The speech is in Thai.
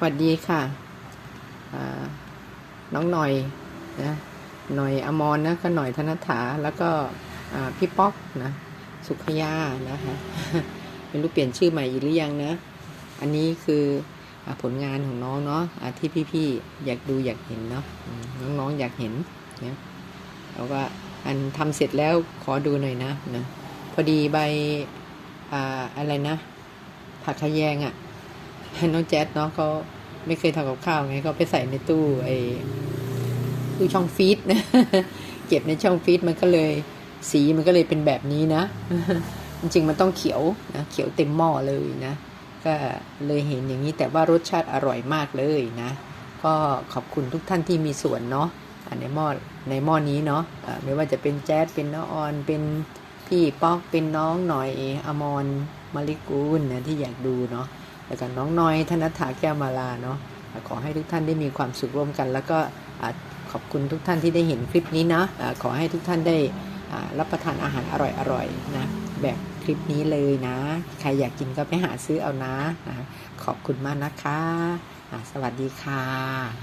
สวัสดีค่ะ น้องหน่อยนะหน่อยอมรนนะก็หน่อยธนถาแล้วก็พี่ป๊อกนะสุขยานะคะไม่รู้เปลี่ยนชื่อใหม่อีกหรือยังนะ อันนี้คืออผลงานของน้องเนาะที่พี่ๆอยากดูอยากเห็นเนาะน้องๆอยากเห็นนะแล้วก็อันทำเสร็จแล้วขอดูหน่อยนะนะพอดีใบออะไรนะผักขยงอะ่ะน้องแจ๊ดเนาะเขา ไม่เคยทำกับข้าวไงเขาไปใส่ในตู้ไอ้ตู้ช่องฟีดนะเก็บในช่องฟีดมันก็เลย สีมันก็เลยเป็นแบบนี้นะ จริงๆมันต้องเขียวนะเขียวเต็มหม้อเลยนะ ก็เลยเห็นอย่างนี้แต่ว่ารสชาติอร่อยมากเลยนะ ก็ขอบคุณทุกท่านที่มีส่วนเนาะในหม้อในหม้อนี้เนาะไม่ว่าจะเป็นแจ๊ดเป็นน้องออนเป็นพี่ป๊อกเป็นน้องหน่อยอมรมาริกูลนะที่อยากดูเนาะ แล้วก็น้องน้อยธนัฐาแก้วมาลาเนาะขอให้ทุกท่านได้มีความสุขร่วมกัน แล้วก็ขอบคุณทุกท่านที่ได้เห็นคลิปนี้นะขอให้ทุกท่านได้รับประทานอาหารอร่อยๆนะแบบคลิปนี้เลยนะ ใครอยากกินก็ไปหาซื้อเอานะ ขอบคุณมากนะคะ สวัสดีค่ะ